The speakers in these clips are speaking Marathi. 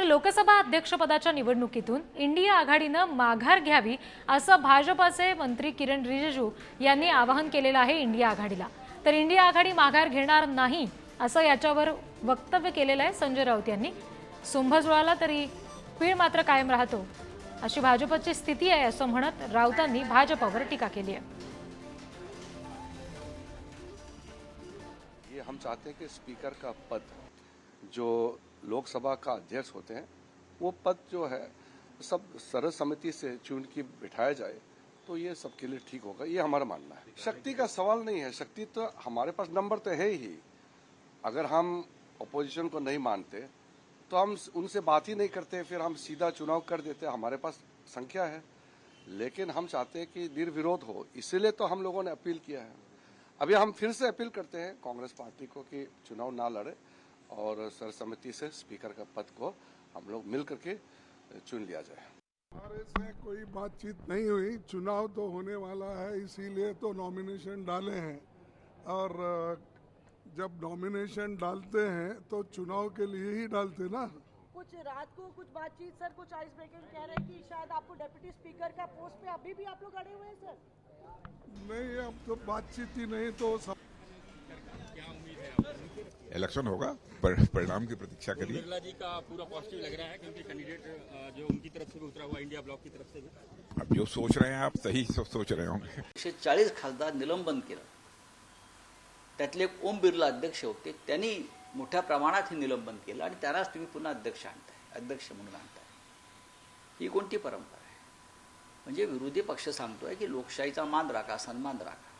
तर लोकसभा अध्यक्षपदाच्या निवडणुकीतून इंडिया आघाडीनं माघार घ्यावी असं भाजपाचे मंत्री किरण रिजिजू यांनी आवाहन केलेलं आहे इंडिया आघाडीला. तर इंडिया आघाडी माघार घेणार नाही असं याच्यावर वक्तव्य केलेलं आहे संजय राऊत यांनी. सुंभजुळाला तरी पीळ मात्र कायम राहतो. अशी भाजपची स्थिती आहे असं म्हणत राऊतांनी भाजपावर टीका केली आहे. ये हम चाहते हैं कि स्पीकर का पद जो लोकसभा का अध्यक्ष होते हैं वो पद जो है सब सर्वसम्मति से चुन के बिठाया जाए तो ये सबके लिए ठीक होगा। ये हमारा मानना है। शक्ति का सवाल नहीं है। शक्ति तो हमारे पास नंबर तो है ही। अगर हम अपोजिशन को नहीं मानते तो हम उनसे बात ही नहीं करते फिर हम सीधा चुनाव कर देते। हमारे पास संख्या है। लेकिन हम चाहते हैं कि निर्विरोध हो। इसीलिए तो हम लोगों ने अपील किया है। अभी हम फिर से अपील करते हैं कांग्रेस पार्टी को कि चुनाव ना लड़े। और सर्वसम्मति से स्पीकर का पद को हम लोग मिल करके चुन लिया जाए। हमारे से कोई बातचीत नहीं हुई। चुनाव तो होने वाला है इसीलिए तो नॉमिनेशन डाले हैं। और जब नॉमिनेशन डालते हैं तो चुनाव के लिए ही डालते ना। कुछ रात को कुछ बातचीत सर कुछ आइस ब्रेकिंग कह रहे हैं कि शायद आपको डेप्यूटी स्पीकर का पोस्ट पे अभी भी आप लोग अड़े हुए हैं सर? नहीं अब तो बातचीत ही नहीं तो सब इलेक्शन होगा पर- परिणाम की प्रतीक्षा करिए। बिरला जी का पूरा पॉजिटिव लग रहा है क्योंकि कैंडिडेट जो उनकी तरफ से भी उतरा हुआ इंडिया ब्लॉक की तरफ से भी। अब जो सोच रहे हैं आप सही सो, सोच रहे होंगे। एकशे चाळीस खासदार निलंबन केलं. त्यातले एक ओम बिर्ला अध्यक्ष होते त्यांनी मोठ्या प्रमाणात हे निलंबन केलं आणि त्यालाच तुम्ही पुन्हा अध्यक्ष आणताय अध्यक्ष म्हणून आणताय. ही कोणती परंपरा आहे? म्हणजे विरोधी पक्ष सांगतोय की लोकशाहीचा मान राखा सन्मान राखा.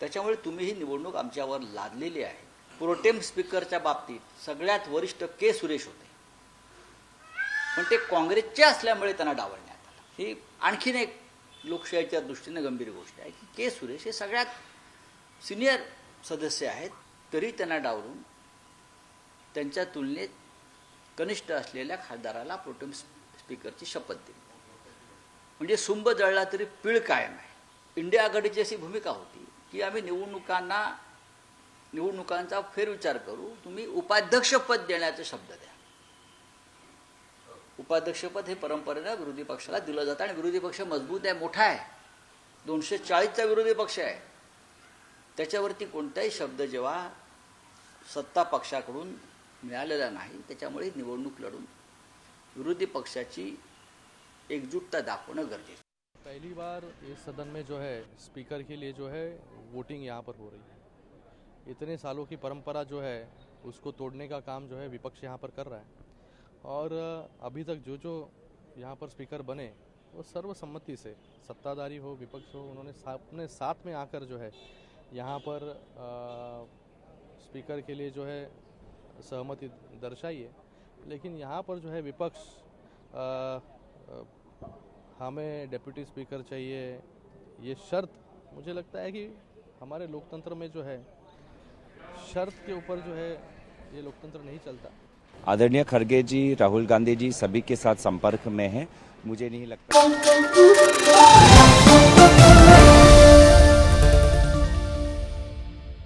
त्याच्यामुळे तुम्ही ही निवडणूक आमच्यावर लादलेली आहे. प्रोटेम स्पीकरच्या बाबतीत सगळ्यात वरिष्ठ के सुरेश होते. पण ते काँग्रेसचे असल्यामुळे त्यांना डावलण्यात आलं. ही आणखीन एक लोकशाहीच्या दृष्टीने गंभीर गोष्ट आहे की के सुरेश हे सगळ्यात सिनियर सदस्य आहेत तरी त्यांना डावलून त्यांच्या तुलनेत कनिष्ठ असलेल्या खासदाराला प्रोटेम स्पीकरची शपथ दिली. म्हणजे सुंब जळला तरी पीळ कायम आहे. इंडिया आघाडीची अशी भूमिका होती की आम्ही निवडणुकांना निवडणुकांचा फेरविचार करू तुम्ही उपाध्यक्षपद देण्याचा शब्द द्या. उपाध्यक्षपद हे परंपरेनं विरोधी पक्षाला दिलं जातं आणि विरोधी पक्ष मजबूत आहे मोठा आहे. दोनशे चाळीसचा विरोधी पक्ष आहे. त्याच्यावरती कोणताही शब्द जेव्हा सत्ता पक्षाकडून मिळालेला नाही त्याच्यामुळे निवडणूक लढून विरोधी पक्षाची एकजुटता दाखवणं गरजेचं पहिली पहली बार इस सदन में जो है स्पीकर के लिए जो है वोटिंग यहाँ पर हो रही है। इतने सालों की परंपरा जो है उसको तोड़ने का काम जो है विपक्ष यहाँ पर कर रहा है। और अभी तक जो जो यहाँ पर स्पीकर बने वो सर्वसम्मति से सत्ताधारी हो विपक्ष हो उन्होंने अपने साथ में आकर जो है यहाँ पर अ, स्पीकर के लिए जो है सहमति दर्शाई है। लेकिन यहाँ पर जो है विपक्ष अ, अ, हमें डिप्यूटी स्पीकर चाहिए ये शर्त मुझे लगता है कि हमारे लोकतंत्र में जो है शर्त के ऊपर जो है ये लोकतंत्र नहीं चलता। आदरणीय खड़गे जी, राहुल गांधी जी सभी के साथ संपर्क में हैं। मुझे नहीं लगता